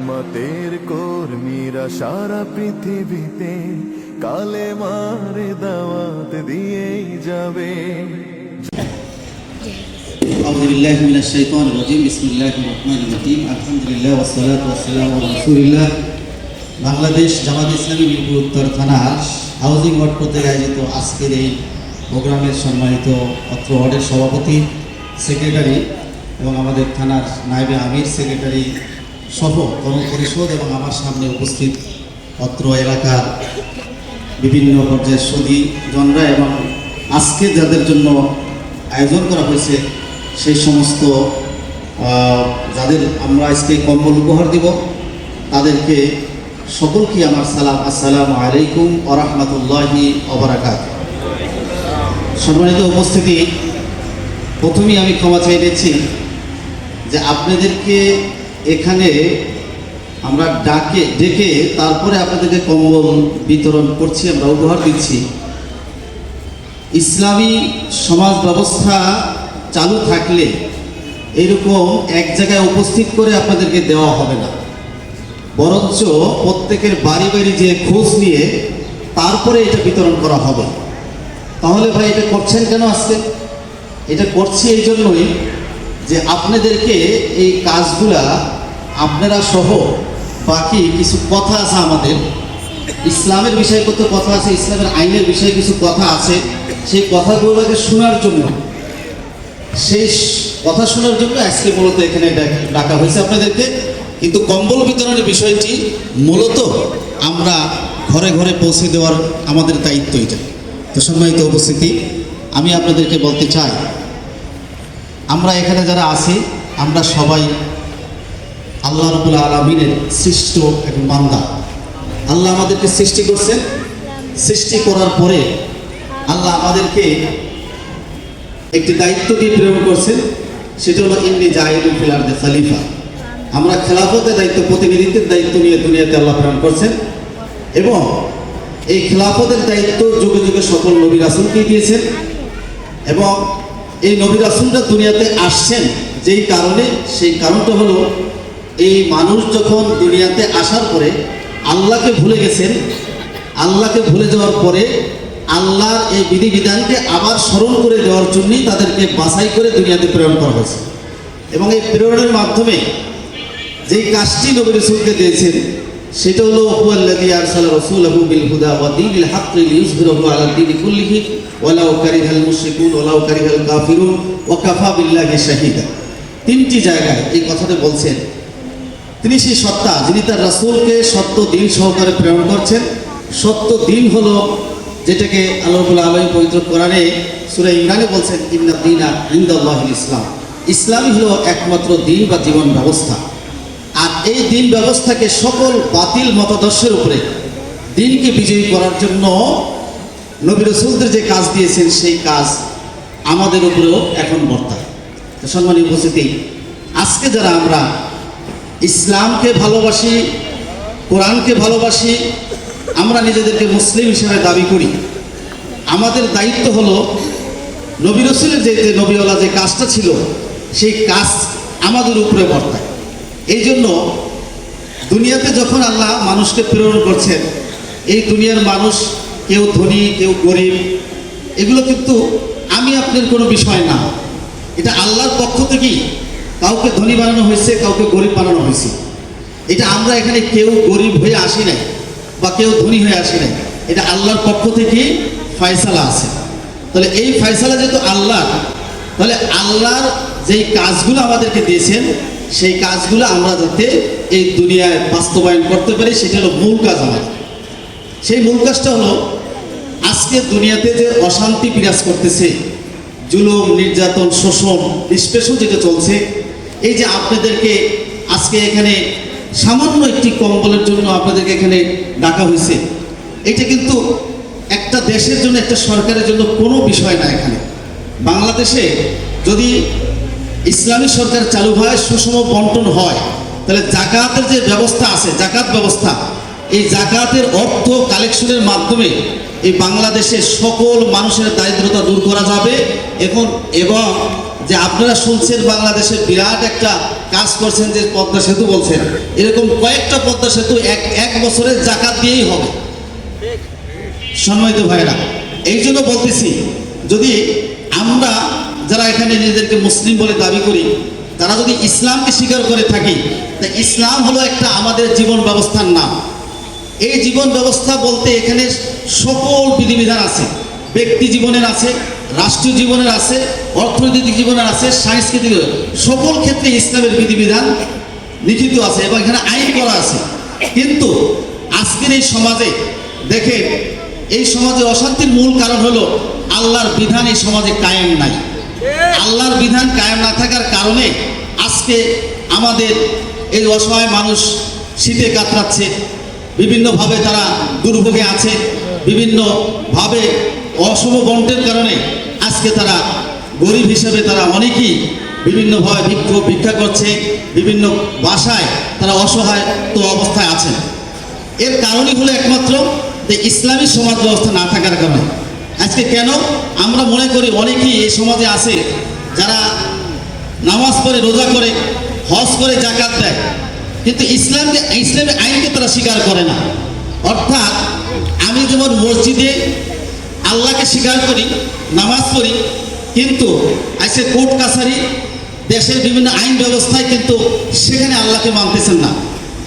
মতের কর্মীরা সারা পৃথিবীতে কালে মারে দাওয়াত দিয়েই যাবে أعوذ بالله من الشيطان الرجيم بسم الله الرحمن الرحيم الحمد لله والصلاة والسلام على رسول الله বাংলাদেশ জামাত ইসলামী মিরপুর উত্তর থানার হাউজিং ওয়ার্ড কর্তৃক আয়োজিত আজকের এই প্রোগ্রামের সম্মানিত অত্র ওয়ার্ডের সভাপতি সেক্রেটারি এবং আমাদের থানার নাইবে আমির সেক্রেটারি সহ কর্মপরিষদ এবং আমার সামনে উপস্থিত অত্র এলাকার বিভিন্ন পর্যায়ের সদী জনরা এবং আজকে যাদের জন্য আয়োজন করা হয়েছে, সেই সমস্ত যাদের আমরা আজকে কম্বল উপহার দিব, তাদেরকে সকলকে আমার সালাম, আসসালামু আলাইকুম ওরহমতুল্লাহি অবরাকাত সম্মানিত উপস্থিতি, প্রথমেই আমি ক্ষমা চাই দিচ্ছি যে আপনাদেরকে এখানে আমরা ডাকে, ডেকে তারপরে আপনাদেরকে কম্বল বিতরণ করছি, আমরা উপহার দিচ্ছি। ইসলামী সমাজ ব্যবস্থা চালু থাকলে এরকম এক জায়গায় উপস্থিত করে আপনাদেরকে দেওয়া হবে না। বরঞ্চ প্রত্যেকের বাড়ি বাড়ি যে খোঁজ নিয়ে তারপরে এটা বিতরণ করা হবে। তাহলে ভাই এটা করছেন কেন আজকে? এটা করছি এই জন্যই যে আপনাদেরকে এই কাজগুলা আপনারা সহ বাকি কিছু কথা আছে আমাদের। ইসলামের বিষয়ে কত কথা আছে, ইসলামের আইনের বিষয়ে কিছু কথা আছে, সেই কথাগুলোকে শোনার জন্য, সেই কথা শোনার জন্য আজকে মূলত এখানে ডাক- হয়েছে আপনাদেরকে। কিন্তু কম্বল বিতরণের বিষয়টি মূলত আমরা ঘরে ঘরে পৌঁছে দেওয়ার আমাদের দায়িত্ব এটা। তো সম্মানিত উপস্থিতি, আমি আপনাদেরকে বলতে চাই আমরা এখানে যারা আছি, আমরা সবাই আল্লাহ রবুল আলমিনের সৃষ্ট এক বান্দা। আল্লাহ আমাদেরকে সৃষ্টি করছেন। সৃষ্টি করার পরে আল্লাহ আমাদেরকে একটি দায়িত্ব দিয়ে প্রেরণ করছেন। সেটা হলো, ইন্নি জাহিদুল ফিলার দে খালিফা। আমরা খেলাফতের দায়িত্ব, প্রতিনিধিত্বের দায়িত্ব নিয়ে দুনিয়াতে আল্লাহ প্রেরণ করছেন। এবং এই খেলাফতের দায়িত্ব যুগে যুগে সকল নবী রাসুলকেই দিয়েছেন। এবং এই নবী রাসুলরা দুনিয়াতে আসছেন যেই কারণে, সেই কারণটা হলো এই মানুষ যখন দুনিয়াতে আসার পরে আল্লাহকে ভুলে গেছেন, আল্লাহকে ভুলে যাওয়ার পরে আল্লাহর এই বিধিবিধানকে আবার স্মরণ করে দেওয়ার জন্যই তাদেরকে বাছাই করে দুনিয়াতে প্রেরণ করা হয়েছে। এবং এই প্রেরণের মাধ্যমে যেই কাজটি নবী রসুলকে দিয়েছেন সেটা হলো হুয়াল্লাযী আরসালা রাসূলাহু বিল হুদা ওয়া দীনিল হাক্কি লিইয়ুযহিরাহু আলা দীনি কুল্লিহি ওয়ালাউ কারিহাল মুশরিকুন কারিহাল কাফিরুন ওয়া কাফা বিল্লাহি শাহিদা। তিনটি জায়গায় এই কথাটা বলছেন। তিনি সেই সত্তা, যিনি তার রাসূলকে সত্য দিন সহকারে প্রেরণ করছেন। সত্য দিন হলো, যেটাকে আল্লাহুল আলমী পবিত্র কোরআনে সূরা ইমরানে বলছেন, ইন্না ইসলাম। ইসলামই হলো একমাত্র দিন বা জীবন ব্যবস্থা। এই দিন ব্যবস্থাকে সকল বাতিল মতাদর্শের উপরে, দিনকে বিজয়ী করার জন্য নবী রসুলদের যে কাজ দিয়েছেন, সেই কাজ আমাদের উপরেও এখন বর্তায়। সম্মানীয় উপস্থিতি, আজকে যারা আমরা ইসলামকে ভালোবাসি, কোরআনকে ভালোবাসি, আমরা নিজেদেরকে মুসলিম হিসেবে দাবি করি, আমাদের দায়িত্ব হলো নবী রসুলের যে নবীওয়ালা যে কাজটা ছিল, সেই কাজ আমাদের উপরে বর্তায়। এই জন্য দুনিয়াতে যখন আল্লাহ মানুষকে প্রেরণ করছেন, এই দুনিয়ার মানুষ কেউ ধনী, কেউ গরিব, এগুলো কিন্তু আমি আপনার কোনো বিষয় না। এটা আল্লাহর পক্ষ থেকেই কাউকে ধনী বানানো হয়েছে, কাউকে গরিব বানানো হয়েছে। এটা আমরা এখানে কেউ গরিব হয়ে আসি নাই বা কেউ ধনী হয়ে আসি নাই। এটা আল্লাহর পক্ষ থেকেই ফয়সালা আছে। তাহলে এই ফয়সালা যেহেতু আল্লাহ তাহলে আল্লাহর যেই কাজগুলো আমাদেরকে দিয়েছেন সেই কাজগুলো আমরা যাতে এই দুনিয়ায় বাস্তবায়ন করতে পারি, সেটা হলো মূল কাজ আমাদের। সেই মূল কাজটা হলো, আজকে দুনিয়াতে যে অশান্তি বিরাজ করতেছে, জুলুম, নির্যাতন, শোষণ, নিষ্পেষণ যেটা চলছে, এই যে আপনাদেরকে আজকে এখানে সামান্য একটি কম্বলের জন্য আপনাদেরকে এখানে ডাকা হয়েছে, এটা কিন্তু একটা দেশের জন্য, একটা সরকারের জন্য কোনো বিষয় না এখানে। বাংলাদেশে যদি ইসলামী সরকার চালু হয়, সুষম বন্টন হয়। তাহলে জাকাতের যে ব্যবস্থা আছে, জাকাত ব্যবস্থা, এই জাকাতের অর্থ কালেকশনের মাধ্যমে এই বাংলাদেশে সকল মানুষের দারিদ্রতা দূর করা যাবে। এখন এবং যে আপনারা শুনছেন, বাংলাদেশে বিরাট একটা কাজ করছেন যে পদ্মা সেতু বলছেন। এরকম কয়েকটা পদ্মা সেতু এক এক বছরের জাকাত দিয়েই হবে। সম্মানিত ভাইরা এই জন্য বলতেছি, যদি আমরা যারা এখানে নিজেদেরকে মুসলিম বলে দাবি করি, তারা যদি ইসলামকে স্বীকার করে থাকি, তা ইসলাম হলো একটা আমাদের জীবন ব্যবস্থার নাম। এই জীবন ব্যবস্থা বলতে এখানে সকল বিধিবিধান আছে। ব্যক্তি জীবনের আছে, রাষ্ট্রীয় জীবনের আছে, অর্থনৈতিক জীবনের আছে, সাংস্কৃতিক সকল ক্ষেত্রে ইসলামের বিধিবিধান লিখিত আছে এবং এখানে আইন করা আছে। কিন্তু আজকের এই সমাজে দেখে এই সমাজে অশান্তির মূল কারণ হলো আল্লাহর বিধান এই সমাজে কায়েম নাই। আল্লাহর বিধান কায়েম না থাকার কারণে আজকে আমাদের এই অসহায় মানুষ শীতে কাতরাচ্ছে, বিভিন্নভাবে তারা দুর্ভোগে আছে, বিভিন্নভাবে অশুভ বন্টের কারণে আজকে তারা গরিব হিসেবে তারা অনেকেই বিভিন্নভাবে বিক্ষোভ, ভিক্ষা করছে, বিভিন্ন বাসায় তারা অসহায় তো অবস্থায় আছেন। এর কারণই হলো একমাত্র যে ইসলামী সমাজ ব্যবস্থা না থাকার কারণে। আজকে কেন? আমরা মনে করি অনেকেই এই সমাজে আছে যারা নামাজ পড়ে, রোজা করে, হজ করে জাকাত দেয়। কিন্তু ইসলামকে, ইসলামের আইনকে তারা স্বীকার করে না। অর্থাৎ আমি যেমন মসজিদে আল্লাহকে স্বীকার করি, নামাজ পড়ি, কিন্তু আজকে কোর্ট কাছারি, দেশের বিভিন্ন আইন ব্যবস্থায় কিন্তু সেখানে আল্লাহকে মানতেছেন না।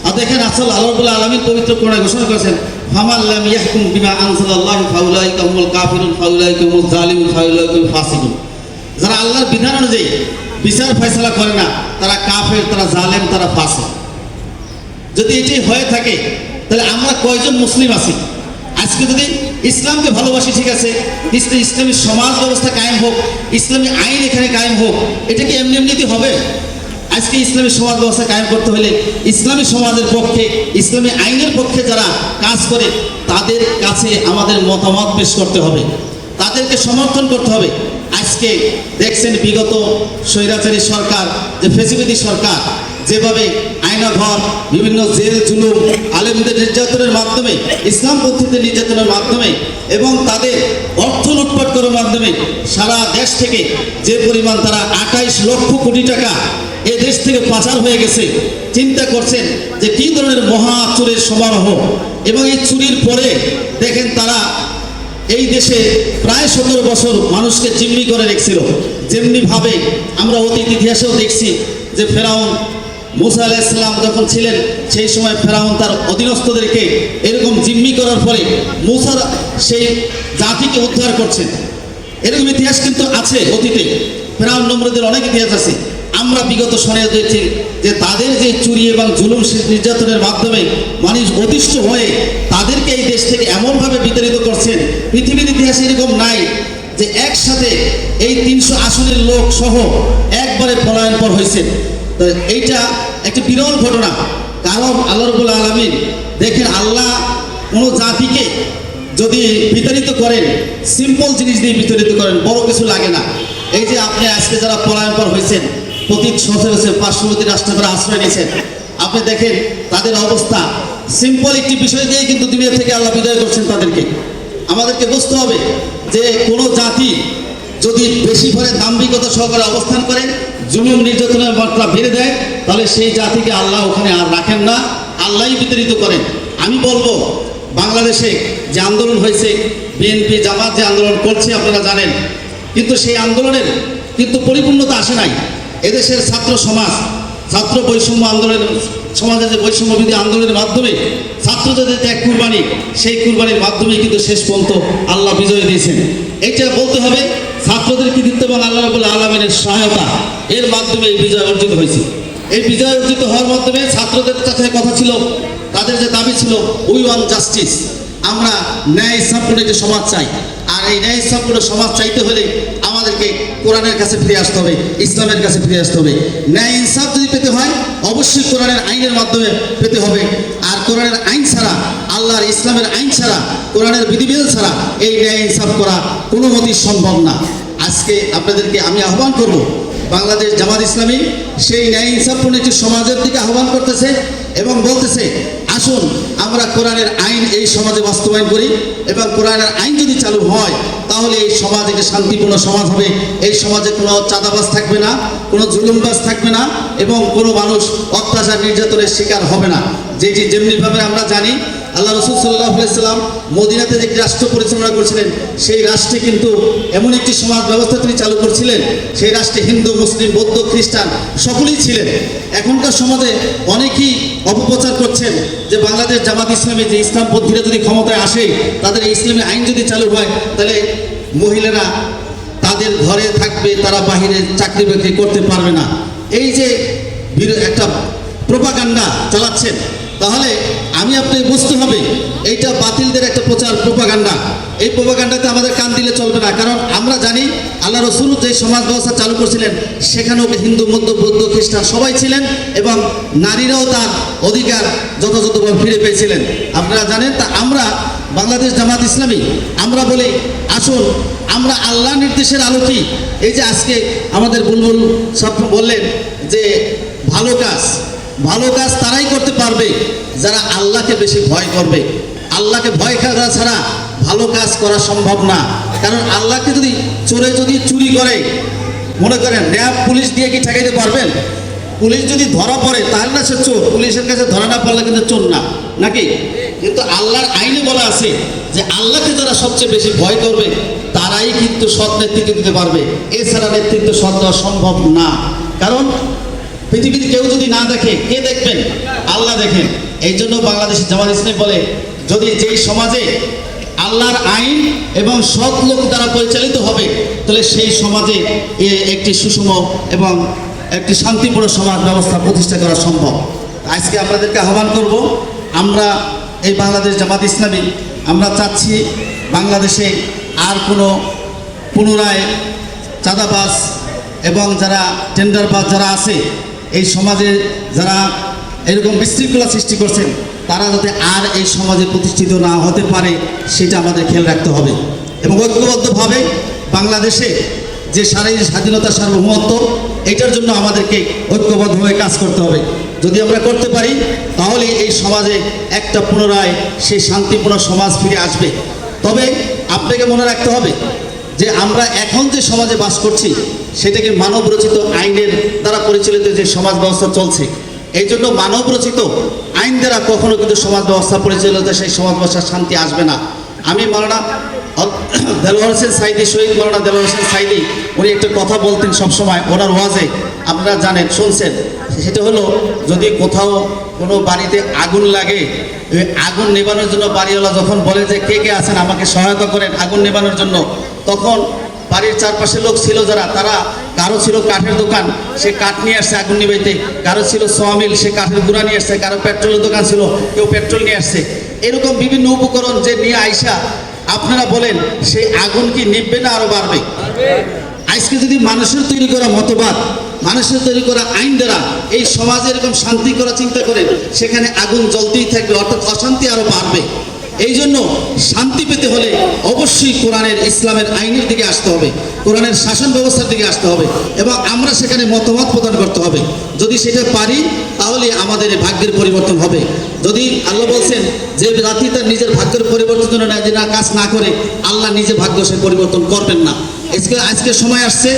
আর দেখেন আসল আল্লাহ আলমী পবিত্র কোরআনে ঘোষণা করেছেন ফামাল্লাম ইয়াহকুম বিমা আনসালাল্লাহু ফাউলাইকা হুমুল কাফিরুন, ফাউলাইকা হুমুল জালিমুন, ফাউলাইকা হুমুল ফাসিকুন। যারা আল্লাহর বিধান অনুযায়ী বিচার ফয়সালা করে না, তারা কাফের, তারা জালেম, তারা ফাসিক। যদি এটি হয়ে থাকে, তাহলে আমরা কয়জন মুসলিম আছি? আজকে যদি ইসলামকে ভালোবাসি, ঠিক আছে ইসলামী সমাজ ব্যবস্থা কায়েম হোক, ইসলামী আইন এখানে কায়েম হোক, এটা কি এমনি এমনিতে হবে? আজকে ইসলামী সমাজ ব্যবস্থা কায়েম করতে হলে ইসলামী সমাজের পক্ষে, ইসলামী আইনের পক্ষে যারা কাজ করে, তাদের কাছে আমাদের মতামত পেশ করতে হবে। তাদেরকে সমর্থন করতে হবে। আজকে দেখছেন বিগত স্বৈরাচারী সরকার, যে ফেসিলিটি সরকার, যেভাবে আয়নাঘর, বিভিন্ন জেল, জুলুম, আলেমদের নির্যাতনের মাধ্যমে, ইসলাম পদ্ধতিতে নির্যাতনের মাধ্যমে এবং তাদের অর্থ লুটপাট করার মাধ্যমে সারা দেশ থেকে যে পরিমাণ তারা আঠাইশ লক্ষ কোটি টাকা এ দেশ থেকে পাচার হয়ে গেছে। চিন্তা করছেন যে কী ধরনের মহা চুরের সমারোহ। এবং এই চুরির পরে দেখেন তারা এই দেশে প্রায় সতেরো বছর মানুষকে জিম্মি করে রেখেছিল। যেমনি ভাবে আমরা অতীত ইতিহাসেও দেখছি যে ফেরাউন মুসা আলাইসাল্লাম যখন ছিলেন, সেই সময় ফেরাউন তার অধীনস্থদেরকে এরকম জিম্মি করার পরে মুসার সেই জাতিকে উদ্ধার করছেন। এরকম ইতিহাস কিন্তু আছে অতীতে। ফেরাউন নম্রদের অনেক ইতিহাস আছে। আমরা বিগত সময়ে দেখছি যে তাদের যে চুরি এবং জুলুম নির্যাতনের মাধ্যমে মানুষ অতিষ্ঠ হয়ে তাদেরকে এই দেশ থেকে এমনভাবে বিতাড়িত করছেন, পৃথিবীর ইতিহাসে এরকম নাই যে একসাথে এই তিনশো আসনের লোক সহ একবারে পলায়ন পর হয়েছে তো এইটা একটি বিরল ঘটনা। কারণ আল্লাহ রবুল আলমিন দেখেন আল্লাহ কোনো জাতিকে যদি বিতাড়িত করেন, সিম্পল জিনিস দিয়ে বিতাড়িত করেন, বড় কিছু লাগে না। এই যে আপনি আজকে যারা পলায়নপর হয়েছেন প্রতি সতেরোশো পার্শ্ববর্তী রাষ্ট্র করে আশ্রয় নিয়েছেন। আপনি দেখেন তাদের অবস্থা। সিম্পল একটি বিষয় দিয়ে কিন্তু দুনিয়া থেকে আল্লাহ বিদায় করছেন তাদেরকে। আমাদেরকে বুঝতে হবে যে কোনো জাতি যদি বেশি করে দাম্ভিকতা সহকারে অবস্থান করে, জুলুম, নির্যাতনের মাত্রা বেড়ে দেয়, তাহলে সেই জাতিকে আল্লাহ ওখানে আর রাখেন না, আল্লাহই বিতাড়িত করেন। আমি বলব, বাংলাদেশে যে আন্দোলন হয়েছে বিএনপি জামাত যে আন্দোলন করছে, আপনারা জানেন। কিন্তু সেই আন্দোলনের কিন্তু পরিপূর্ণতা আসে নাই। এদেশের ছাত্র সমাজ, ছাত্র বৈষম্য আন্দোলনের সমাজের যে বৈষম্য বিধি আন্দোলনের মাধ্যমে ছাত্রদের যে ত্যাগ কুরবানি, সেই কুরবানির মাধ্যমে কিন্তু শেষ পর্যন্ত আল্লাহ বিজয় দিয়েছেন। এটা বলতে হবে, ছাত্রদের কৃতিত্ব এবং আল্লাহ রাবুল আলমিনের সহায়তা, এর মাধ্যমে এই বিজয় অর্জিত হয়েছে। এই বিজয় অর্জিত হওয়ার মাধ্যমে ছাত্রদের কাছে কথা ছিল, তাদের যে দাবি ছিল উই ওয়ান জাস্টিস আমরা ন্যায় ইসলামপূর্ণ যে সমাজ চাই, আর এই ন্যায় ইসলামপূর্ণ সমাজ চাইতে হলে আমাদেরকে কোরআনের কাছে ফিরে আসতে হবে, ইসলামের কাছে ফিরে আসতে হবে। ন্যায় ইনসাফ যদি পেতে হয়, অবশ্যই কোরআনের আইনের মাধ্যমে পেতে হবে। আর কোরআনের আইন ছাড়া, আল্লাহর ইসলামের আইন ছাড়া, কোরআনের বিধিবিধান ছাড়া এই ন্যায় ইনসাফ করা কোনো মতেই সম্ভব না। আজকে আপনাদেরকে আমি আহ্বান করব, বাংলাদেশ জামাত ইসলামী সেই ন্যায় ইনসাফপূর্ণ একটি সমাজের দিকে আহ্বান করতেছে এবং বলতেছে আসুন, আমরা কোরআনের আইন এই সমাজে বাস্তবায়ন করি এবং কোরআনের আইন যদি চালু হয়, তাহলে এই সমাজ একটা শান্তিপূর্ণ সমাজ হবে। এই সমাজে কোনো চাঁদাবাজ থাকবে না, কোনো জুলুমবাজ থাকবে না এবং কোনো মানুষ অত্যাচার নির্যাতনের শিকার হবে না। যেটি যেমনিভাবে আমরা জানি, আল্লাহ রসুল সাল্লাহ সাল্লাম মদিনাতে যে রাষ্ট্র পরিচালনা করেছিলেন, সেই রাষ্ট্রে কিন্তু এমন একটি সমাজ ব্যবস্থা তিনি চালু করেছিলেন, সেই রাষ্ট্রে হিন্দু, মুসলিম, বৌদ্ধ, খ্রিস্টান সকলেই ছিলেন। এখনকার সমাজে অনেকেই অপপ্রচার করছেন যে বাংলাদেশ জামাত ইসলামী যে ইসলাম ইসলামপন্থীরা যদি ক্ষমতায় আসে, তাদের ইসলামী আইন যদি চালু হয়, তাহলে মহিলারা তাদের ঘরে থাকবে, তারা বাহিরে চাকরি বাকরি করতে পারবে না। এই যে একটা প্রোপাগান্ডা চালাচ্ছেন তাহলে আমি আপনি বুঝতে হবে, এইটা বাতিলদের একটা প্রচার প্রোপাগান্ডা। এই প্রোপাগান্ডাতে আমাদের কান দিলে চলবে না, কারণ আমরা জানি আল্লাহ রসুল যে সমাজ ব্যবস্থা চালু করেছিলেন, সেখানেও হিন্দু, মধ্য, বৌদ্ধ, খ্রিস্টান সবাই ছিলেন এবং নারীরাও তার অধিকার যথাযথভাবে ফিরে পেয়েছিলেন। আপনারা জানেন, তা আমরা বাংলাদেশ জামাত ইসলামী, আমরা বলি, আসুন, আমরা আল্লাহ নির্দেশের আলোকেই। এই যে আজকে আমাদের বুলবুল সব বললেন যে, ভালো কাজ ভালো কাজ তারাই করতে পারবে। যারা আল্লাহকে বেশি ভয় করবে। আল্লাহকে ভয় করা ছাড়া ভালো কাজ করা সম্ভব না। কারণ আল্লাহকে যদি চোরে যদি চুরি করে, মনে করেন, র্যাব পুলিশ দিয়ে কি ঠেকাইতে পারবেন? পুলিশ যদি ধরা পড়ে, তাহলে না সে চোর। পুলিশের কাছে ধরা না পড়লে কিন্তু চোর না। নাকি? কিন্তু আল্লাহর আইনে বলা আছে যে আল্লাহকে যারা সবচেয়ে বেশি ভয় করবে, তারাই কিন্তু সৎ নেতৃত্ব দিতে পারবে। এছাড়া নেতৃত্ব সৎ দেওয়া সম্ভব না। কারণ পৃথিবীতে কেউ যদি না দেখে, কে দেখবেন? আল্লাহ দেখেন। এই জন্য বাংলাদেশের জামাত ইসলাম বলে, যদি যেই সমাজে আল্লাহর আইন এবং সৎ লোক দ্বারা পরিচালিত হবে, তাহলে সেই সমাজে একটি সুষম এবং একটি শান্তিপূর্ণ সমাজ ব্যবস্থা প্রতিষ্ঠা করা সম্ভব। আজকে আপনাদেরকে আহ্বান করব, আমরা এই বাংলাদেশ জামাত ইসলামী, আমরা চাচ্ছি বাংলাদেশে আর কোনো পুনরায় চাঁদাবাস এবং যারা টেন্ডারবাজ যারা আছে এই সমাজে যারা এরকম বিশৃঙ্খলা সৃষ্টি করছেন, তারা যাতে আর এই সমাজে প্রতিষ্ঠিত না হতে পারে, সেটা আমাদের খেয়াল রাখতে হবে। এবং ঐক্যবদ্ধভাবে বাংলাদেশে যে শারীরিক স্বাধীনতা সার্বভৌমত্ব, এটার জন্য আমাদেরকে ঐক্যবদ্ধভাবে কাজ করতে হবে। যদি আমরা করতে পারি, তাহলে এই সমাজে একটা পুনরায় সেই শান্তিপূর্ণ সমাজ ফিরে আসবে। তবে আপনাকে মনে রাখতে হবে যে আমরা এখন যে সমাজে বাস করছি, সেটাকে মানব রচিত আইনের দ্বারা পরিচালিত যে সমাজ ব্যবস্থা চলছে, এই জন্য মানব রচিত আইন দ্বারা কখনো কিন্তু সমাজ ব্যবস্থা পরিচালিত সেই সমাজ ব্যবস্থার শান্তি আসবে না। আমি মালানা দেলোয়ার হোসেন সাইদি, শহীদ মালানা দেলোয়ার হোসেন সাইদি, উনি একটা কথা বলতেন সবসময় ওনার ওয়াজে, আপনারা জানেন, শুনছেন, সেটা হলো, যদি কোথাও কোনো বাড়িতে আগুন লাগে আগুন নেবানোর জন্য বাড়িওয়ালা যখন বলে যে, কে কে আছেন? আমাকে সহায়তা করেন আগুন নেবানোর জন্য। তখন বাড়ির চারপাশে লোক ছিল যারা, তারা কারও ছিল কাঠের দোকান, সে কাঠ নিয়ে আসছে আগুন নিবাইতে কারও ছিল সোয়ামিল সে কাঠের গুঁড়া নিয়ে আসছে কারও পেট্রোলের দোকান ছিল, কেউ পেট্রোল নিয়ে আসছে। এরকম বিভিন্ন উপকরণ যে নিয়ে আইসা, আপনারা বলেন, সেই আগুন কি নিববে না আরও বাড়বে? আজকে যদি মানুষের তৈরি করা মতবাদ, মানুষের তৈরি করা আইন দ্বারা এই সমাজে এরকম শান্তি করা চিন্তা করেন, সেখানে আগুন জ্বলতেই থাকবে, অর্থাৎ অশান্তি আরও বাড়বে। এই জন্য শান্তি পেতে হলে অবশ্যই কোরআনের ইসলামের আইনের দিকে আসতে হবে, কোরআনের শাসন ব্যবস্থার দিকে আসতে হবে, এবং আমরা সেখানে মতামত প্রদান করতে হবে। যদি সেটা পারি, তাহলে আমাদের ভাগ্যের পরিবর্তন হবে। যদি আল্লাহ বলছেন যে জাতি তার নিজের ভাগ্যের পরিবর্তন জন্য না কাজ না করে, আল্লাহ নিজে ভাগ্য সে পরিবর্তন করবেন না। আজকে আজকে সময় আসছে,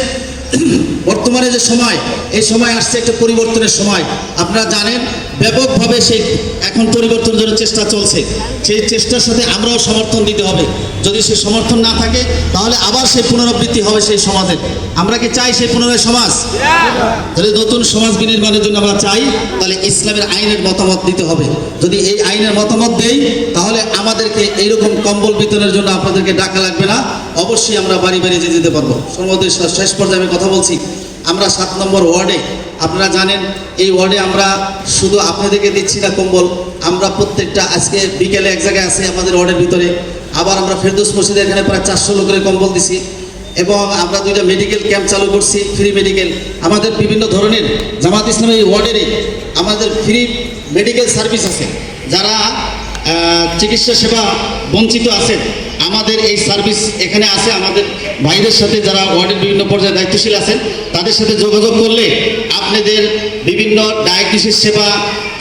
বর্তমানে যে সময়, এই সময় আসছে একটা পরিবর্তনের সময়। আপনারা জানেন ব্যাপকভাবে সেই এখন পরিবর্তনের জন্য চেষ্টা চলছে। সেই চেষ্টার সাথে আমরাও সমর্থন দিতে হবে। যদি সে সমর্থন না থাকে, তাহলে আবার সেই পুনরাবৃত্তি হবে সেই সমাজের। আমরা কি চাই সেই পুনরায় সমাজ? যদি নতুন সমাজ বিনির্মাণের জন্য আমরা চাই, তাহলে ইসলামের আইনের মতামত দিতে হবে। যদি এই আইনের মতামত দেই, তাহলে আমাদেরকে এইরকম কম্বল বিতরণের জন্য আপনাদেরকে ডাকা লাগবে না। অবশ্যই আমরা বাড়ি বাড়ি যেতে পারব। সর্বদের শেষ পর্যায়ে আমি কথা বলছি। আমরা সাত নম্বর ওয়ার্ডে, আপনারা জানেন, এই ওয়ার্ডে আমরা শুধু আপনাদেরকে দিচ্ছি না কম্বল, আমরা প্রত্যেকটা আজকে বিকেলে এক জায়গায় আছে আমাদের ওয়ার্ডের ভিতরে, আবার আমরা ফেরদৌস মসজিদে এখানে প্রায় চারশো লোকের কম্বল দিছি, এবং আমরা দুইটা মেডিকেল ক্যাম্প চালু করছি ফ্রি মেডিকেল আমাদের বিভিন্ন ধরনের জামাত ইসলামের এই ওয়ার্ডেরই আমাদের ফ্রি মেডিকেল সার্ভিস আছে। যারা চিকিৎসা সেবা বঞ্চিত আছেন, আমাদের এই সার্ভিস এখানে আছে, আমাদের ভাইদের সাথে যারা ওয়ার্ডের বিভিন্ন পর্যায়ে দায়িত্বশীল আছেন, তাদের সাথে যোগাযোগ করলে আপনাদের বিভিন্ন ডায়াগনোসিস সেবা,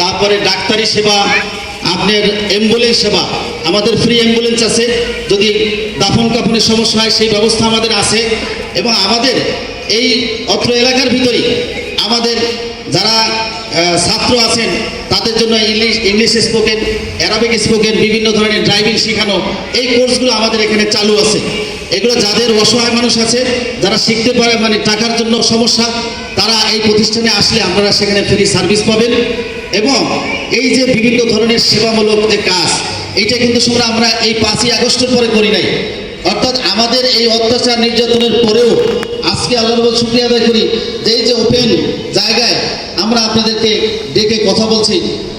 তারপরে ডাক্তারি সেবা, আপনার অ্যাম্বুলেন্স সেবা, আমাদের ফ্রি অ্যাম্বুলেন্স আছে। যদি দাফন কাফনের সমস্যা হয়, সেই ব্যবস্থা আমাদের আছে। এবং আমাদের এই অত্র এলাকার ভিতরেই আমাদের যারা ছাত্র আছেন, তাদের জন্য English English spoken, Arabic spoken, বিভিন্ন ধরনের ড্রাইভিং শেখানো, এই কোর্সগুলো আমাদের এখানে চালু আছে। এগুলো যাদের অসহায় মানুষ আছে, যারা শিখতে পারে মানে টাকার জন্য সমস্যা, তারা এই প্রতিষ্ঠানে আসলে আপনারা সেখানে ফ্রি সার্ভিস পাবেন। এবং এই যে বিভিন্ন ধরনের সেবামূলক যে কাজ এইটা কিন্তু আমরা আমরা এই পাঁচই আগস্টের পরে করি নাই। অর্থাৎ আমাদের এই অত্যাচার নির্যাতনের পরেও আজকে আল্লাহর বল শুক্রিয়া আদায় করি যে এই যে ওপেন জায়গায় আমরা আপনাদেরকে ডেকে কথা বলছি।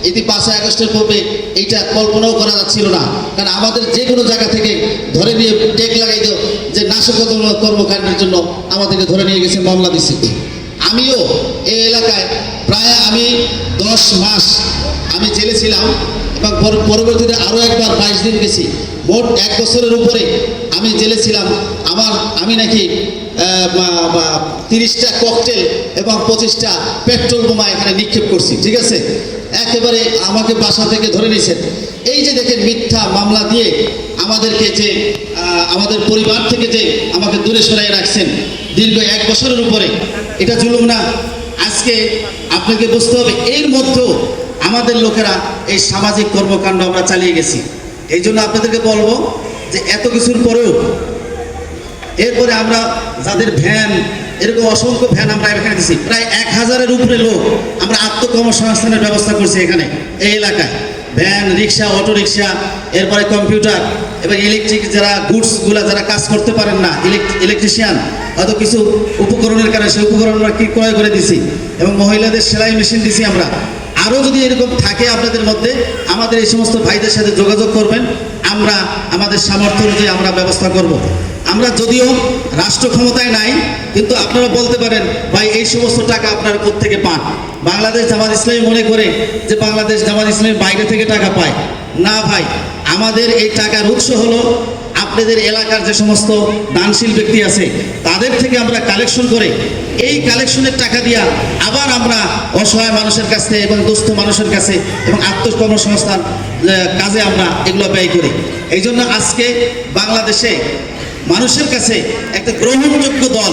এটি পাঁচই আগস্টের পূর্বে এইটা কল্পনাও করা যাচ্ছিল না। কারণ আমাদের যে কোনো জায়গা থেকে ধরে নিয়ে টেক লাগাই যে নাশকতামূলক কর্মকাণ্ডের জন্য আমাদেরকে ধরে নিয়ে গেছে মামলা দিচ্ছে আমিও এই এলাকায় প্রায় আমি দশ মাস আমি জেলে ছিলাম। এবং পরবর্তীতে আরও একবার বাইশ দিন গেছি। মোট এক বছরের উপরে আমি জেলে ছিলাম। আমার, আমি নাকি তিরিশটা ককটেল এবং পঁচিশটা পেট্রোল বোমা এখানে নিক্ষেপ করছি, ঠিক আছে? একেবারে আমাকে বাসা থেকে ধরে নিয়েছেন এই যে দেখেন মিথ্যা মামলা দিয়ে আমাদেরকে যে আমাদের পরিবার থেকে যে আমাকে দূরে সরাই রাখছেন, দীর্ঘ এক বছরের উপরে। এটা জুলুম না। আজকে আপনাকে বুঝতে হবে, এর মধ্যেও আমাদের লোকেরা এই সামাজিক কর্মকাণ্ড আমরা চালিয়ে গেছি। এই জন্য আপনাদেরকে বলব যে এত কিছুর পরেও এরপরে আমরা যাদের ভ্যান, এরকম অসংখ্য ভ্যান আমরা এখানে দিচ্ছি প্রায় এক হাজারের উপরে লোক আমরা আত্মকর্মসংস্থানের ব্যবস্থা করছি এখানে, এই এলাকায়। ভ্যান রিক্সা অটো রিক্সা এরপরে কম্পিউটার এবং ইলেকট্রিক যারা গুডসগুলো যারা কাজ করতে পারেন না ইলেকট্রিশিয়ান হয়তো কিছু উপকরণের কারণে সেই উপকরণ আমরা কি ক্রয় করে দিছি এবং মহিলাদের সেলাই মেশিন দিছি আমরা আরও যদি এরকম থাকে আপনাদের মধ্যে, আমাদের এই সমস্ত ভাইদের সাথে যোগাযোগ করবেন, আমরা, আমাদের সামর্থ্য অনুযায়ী আমরা ব্যবস্থা করব। আমরা যদিও রাষ্ট্র ক্ষমতায় নাই, কিন্তু আপনারা বলতে পারেন, ভাই, এই সমস্ত টাকা আপনারা থেকে পান? বাংলাদেশ জামাত ইসলামী মনে করে যে বাংলাদেশ জামাত ইসলামী বাইরে থেকে টাকা পায়। না, ভাই, আমাদের এই টাকার উৎস হলো আপনাদের এলাকার যে সমস্ত দানশীল ব্যক্তি আছে, তাদের থেকে আমরা কালেকশন করে, এই কালেকশনের টাকা দিয়া আবার আমরা অসহায় মানুষের কাছে এবং দুস্থ মানুষের কাছে এবং আত্মকর্মসংস্থান কাজে আমরা এগুলো ব্যয় করি। এই জন্য আজকে বাংলাদেশে মানুষের কাছে একটা গ্রহণযোগ্য দল,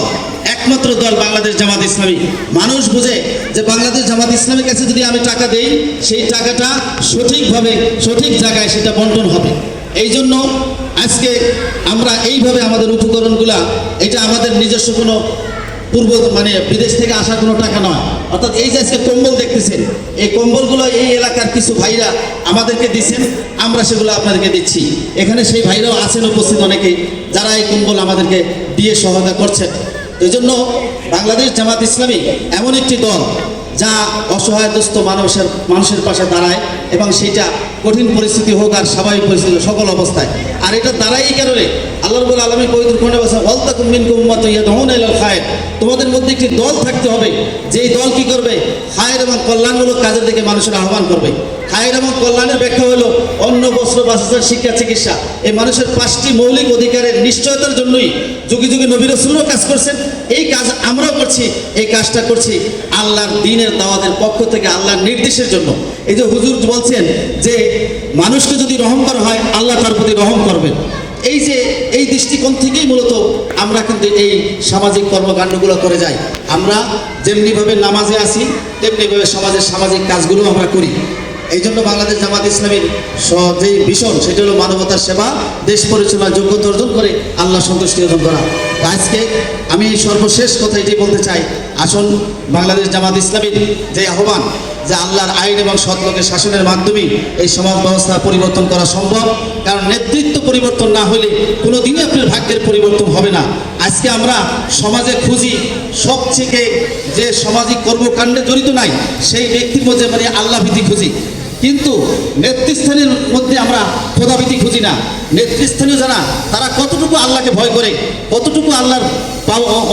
একমাত্র দল বাংলাদেশ জামাত ইসলামী। মানুষ বুঝে যে বাংলাদেশ জামাত ইসলামের কাছে যদি আমি টাকা দেই, সেই টাকাটা সঠিকভাবে, সঠিক জায়গায় সেটা বন্টন হবে। এই জন্য আজকে আমরা এইভাবে আমাদের উপকরণগুলা, এটা আমাদের নিজস্ব কোনো পূর্ব মানে বিদেশ থেকে আসা কোনো টাকা নয়। অর্থাৎ এই যে আজকে কম্বল দেখতেছেন, এই কম্বলগুলো এই এলাকার কিছু ভাইরা আমাদেরকে দিচ্ছেন, আমরা সেগুলো আপনাদেরকে দিচ্ছি। এখানে সেই ভাইরাও আছেন, উপস্থিত অনেকেই, যারা এই কম্বল আমাদেরকে দিয়ে সহায়তা করছেন। এই জন্য বাংলাদেশ জামাত ইসলামী এমন একটি দল, যা অসহায় দুস্থ মানুষের মানুষের পাশে দাঁড়ায় এবং সেটা কঠিন পরিস্থিতি হোক আর স্বাভাবিক পরিস্থিতি সকল অবস্থায়। আর এটা এই কারণে আল্লাহ রবুল আলমী পবিত্র কোনে বসা ইয়াদহুন ইলাল খায়ের। তোমাদের মধ্যে একটি দল থাকতে হবে, যেই দল কি করবে? খায়ের এবং কল্যাণমূলক কাজের দিকে মানুষের আহ্বান করবে। খায়ের এবং কল্যাণের ব্যাখ্যা হলো অন্ন, বস্ত্র, বাসস্থান, শিক্ষা, চিকিৎসা। এই মানুষের পাঁচটি মৌলিক অধিকারের নিশ্চয়তার জন্যই যুগে যুগে নবী রসুলও কাজ করছেন। এই কাজ আমরাও করছি, এই কাজটা করছি আল্লাহর দিনের দাওয়াতের পক্ষ থেকে, আল্লাহর নির্দেশের জন্য। এই যে হুজুর বলছেন যে মানুষকে যদি রহম করা হয়, আল্লাহ তার প্রতি রহম করবেন। এই যে এই দৃষ্টিকোণ থেকেই মূলত আমরা কিন্তু এই সামাজিক কর্মকাণ্ডগুলো করে যাই। আমরা যেমনিভাবে নামাজে আসি, তেমনিভাবে সমাজের সামাজিক কাজগুলো আমরা করি। এই জন্য বাংলাদেশ জামাত ইসলামীর যে ভীষণ, সেটা হলো মানবতার সেবা, দেশ পরিচালনার যোগ্যতা অর্জন করে আল্লাহ সন্তুষ্টি অর্জন করা। আজকে আমি সর্বশেষ কথা এটি বলতে চাই। আসুন বাংলাদেশ জামাত ইসলামীর যে আহ্বান যে আল্লাহর আইন এবং সৎলোকের শাসনের মাধ্যমে এই সমাজ ব্যবস্থা পরিবর্তন করা সম্ভব। কারণ নেতৃত্ব পরিবর্তন না হলে কোনো দিনই আপনার ভাগ্যের পরিবর্তন হবে না। আজকে আমরা সমাজে খুঁজি সব থেকে যে সামাজিক কর্মকাণ্ডে জড়িত নাই, সেই ব্যক্তির মধ্যে মানে আল্লাহ ভীতি খুঁজি। কিন্তু নেতৃস্থানের মধ্যে আমরা খোদাভীতি খুঁজি না। নেতৃস্থানীয় যারা, তারা কতটুকু আল্লাহকে ভয় করে, কতটুকু আল্লাহর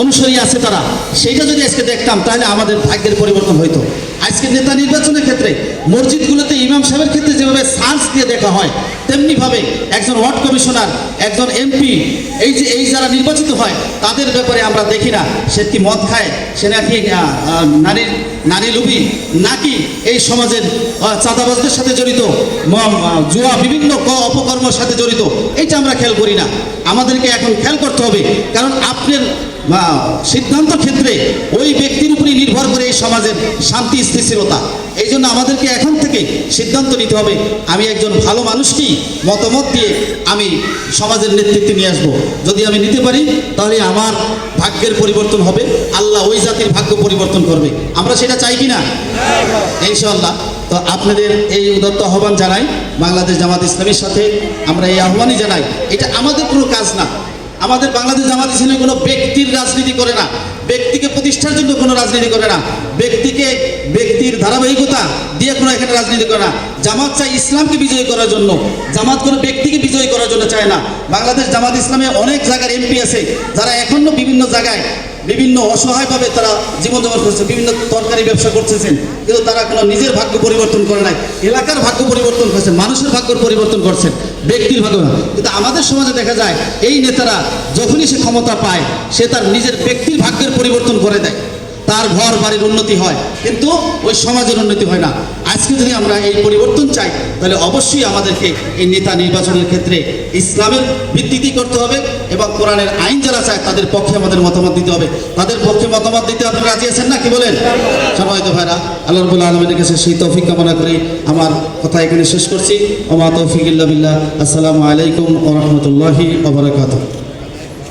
অনুসরী আছে তারা, সেইটা যদি আজকে দেখতাম, তাহলে আমাদের ভাগ্যের পরিবর্তন হইতো। আজকে নেতা নির্বাচনের ক্ষেত্রে, মসজিদগুলোতে ইমাম সাহেবের ক্ষেত্রে যেভাবে সার্চ দিয়ে দেখা হয়, তেমনিভাবে একজন ওয়ার্ড কমিশনার, একজন এমপি, এই যে, এই যারা নির্বাচিত হয়, তাদের ব্যাপারে আমরা দেখি না। সে কি মদ খায়? সে নাকি নারীর নারী লুবি নাকি এই সমাজের চাঁদাবাজদের সাথে জড়িত জুয়া, বিভিন্ন ক- অপকর্মের সাথে জড়িত এটা আমরা খেয়াল করি না। আমাদেরকে এখন খেয়াল করতে হবে, কারণ আপনার বা সিদ্ধান্ত ক্ষেত্রে ওই ব্যক্তির উপরই নির্ভর করে এই সমাজের শান্তি, স্থিতিশীলতা। এই জন্য আমাদেরকে এখন থেকে সিদ্ধান্ত নিতে হবে, আমি একজন ভালো মানুষকেই মতামত দিয়ে আমি সমাজের নেতৃত্বে নিয়ে আসব। যদি আমি নিতে পারি, তাহলে আমার ভাগ্যের পরিবর্তন হবে, আল্লাহ ওই জাতির ভাগ্য পরিবর্তন করবে। আমরা সেটা চাই কি না? ইনশাল্লাহ তো আপনাদের এই উদত্ত আহ্বান জানাই, বাংলাদেশ জামাত ইসলামের সাথে আমরা এই আহ্বানই জানাই। এটা আমাদের কোনো কাজ না। আমাদের বাংলাদেশ জামাত ইসলামী কোনো ব্যক্তির রাজনীতি করে না। ব্যক্তিকে প্রতিষ্ঠার জন্য কোনো রাজনীতি করে না। ব্যক্তিকে ব্যক্তির ধারাবাহিকতা দিয়ে কোনো এখানে রাজনীতি করে না। জামাত চায় ইসলামকে বিজয়ী করার জন্য। জামাত কোনো ব্যক্তিকে বিজয়ী করার জন্য চায় না। বাংলাদেশ জামাত ইসলামে অনেক জায়গার এমপি আছে, যারা এখনও বিভিন্ন জায়গায় বিভিন্ন অসহায়ভাবে তারা জীবনযাপন করছে, বিভিন্ন তরকারি ব্যবসা করতেছেন, কিন্তু তারা কোনো নিজের ভাগ্য পরিবর্তন করে নাই। এলাকার ভাগ্য পরিবর্তন করছে, মানুষের ভাগ্য পরিবর্তন করছেন। ব্যক্তির ঘটনা। কিন্তু আমাদের সমাজে দেখা যায়, এই নেতারা যখনই সে ক্ষমতা পায়, সে তার নিজের ব্যক্তির ভাগ্যের পরিবর্তন করে দেয় তার ঘর বাড়ির উন্নতি হয়। কিন্তু ওই সমাজের উন্নতি হয় না। আজকে যদি আমরা এই পরিবর্তন চাই, তাহলে অবশ্যই আমাদেরকে এই নেতা নির্বাচনের ক্ষেত্রে ইসলামের ভিত্তিতেই করতে হবে এবং কোরআনের আইন যারা চায়, তাদের পক্ষে আমাদের মতামত দিতে হবে। তাদের পক্ষে মতামত দিতে আপনারা রাজি আছেন না? কি বলেন? সম্মানিত ভাইরা, আল্লাহ রবুল্লা আলমের কাছে সেই তৌফিক কামনা করে আমার কথা এখানে শেষ করছি। ওমা তৌফিক আসসালামু আলাইকুম ও রহমতুল্লাহি ওবরাকাতুহ